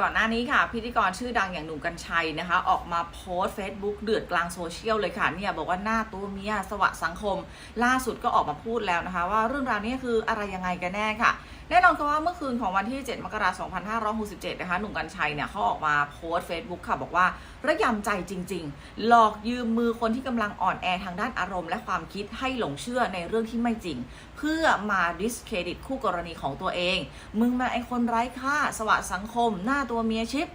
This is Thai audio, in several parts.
ก่อนหน้านี้ค่ะ พิธีกรชื่อดังอย่างหนุ่มกัญชัยนะคะ ออกมาโพสต์ Facebook เดือดกลางโซเชียลเลยค่ะเนี่ยบอกว่าหน้าตัวเมียสวะสังคม ล่าสุดก็ออกมาพูดแล้วนะคะ ว่าเรื่องราวนี้คืออะไรยังไงกันแน่ค่ะ แน่นอนค่ะว่าเมื่อคืนของวันที่ 7 มกราคม 2567 นะคะ หนุ่มกัญชัยเนี่ยเขาออกมาโพสต์ Facebook ค่ะ บอกว่าระยำใจจริง ๆ หลอกยืมมือคนที่กำลังอ่อนแอทางด้านอารมณ์ และความคิดให้หลงเชื่อในเรื่องที่ไม่จริง เพื่อมาดิสเครดิตคู่กรณีของตัวเอง มึงมาไอคนไร้ค่าสวะสังคมหน้าตัวเมียชิป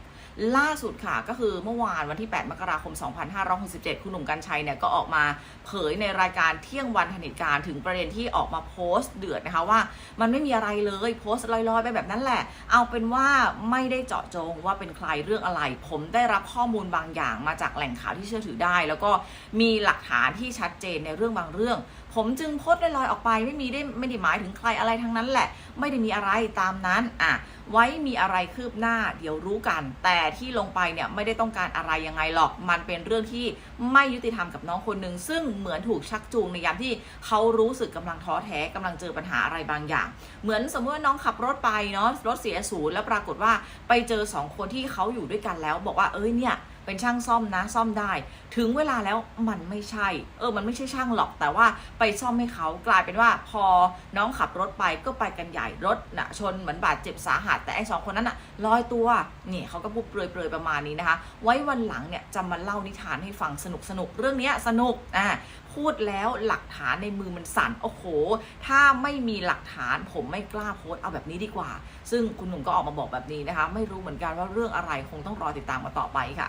ล่าสุดค่ะก็คือเมื่อวานวันที่ 8 มกราคม 2567 คุณหนุ่มกัญชัยเนี่ยก็ออกมาเผยในรายการเที่ยงวันทนิตการถึงประเด็นที่ออกมาโพสต์เดือดนะคะว่า มันไม่มีอะไรเลยโพสต์ลอยๆ ไปแบบนั้นแหละ เอาเป็นว่าไม่ได้เจาะจงว่าเป็นใครเรื่องอะไร ผมได้รับข้อมูลบางอย่างมาจากแหล่งข่าวที่เชื่อถือได้ แล้วก็มีหลักฐานที่ชัดเจนในเรื่องบางเรื่อง ผมจึงโพสต์ลอยๆออกไปไม่มีได้ไม่ได้หมายถึงใครอะไรทั้งนั้นแหละ ไม่ได้มีอะไรตามนั้นอะไว้มีอะไรคืบหน้าเดี๋ยวรู้กัน แต่ที่ลงไปเนี่ยไม่ได้ต้องการอะไรยังไงหรอก มันเป็นเรื่องที่ไม่ยุติธรรมกับน้องคนหนึ่งซึ่งเหมือนถูกชักจูงในยามที่เขารู้สึกกำลังท้อแท้กำลังเจอปัญหาอะไรบางอย่าง เหมือนสมมติว่าน้องขับรถไปเนาะรถเสียศูนย์แล้วปรากฏว่าไปเจอสองคนที่เขาอยู่ด้วยกันแล้ว บอกว่าเอ้ยเนี่ย เป็นช่างซ่อมนะซ่อมได้ ถึงเวลาแล้วมันไม่ใช่ เออ มันไม่ใช่ช่างหรอก แต่ว่าไปซ่อมให้เขากลายเป็นว่าพอน้องขับรถไปก็ไปกันใหญ่รถนะชนเหมือนบาดเจ็บสาหัสแต่ไอ้สองคนนั้นอะลอยตัวนี่เขาก็พูดเปรยๆประมาณนี้นะคะ ไว้วันหลังเนี่ยจะมาเล่านิทานให้ฟังสนุกสนุกๆเรื่องนี้สนุกอ่า พูดแล้วหลักฐานในมือมันสั่นโอ้โห ถ้าไม่มีหลักฐานผมไม่กล้าโพสเอาแบบนี้ดีกว่า ซึ่งคุณหนุ่มก็ออกมาบอกแบบนี้นะคะ ไม่รู้เหมือนกันว่าเรื่องอะไรคงต้องรอติดตามมาต่อไปค่ะ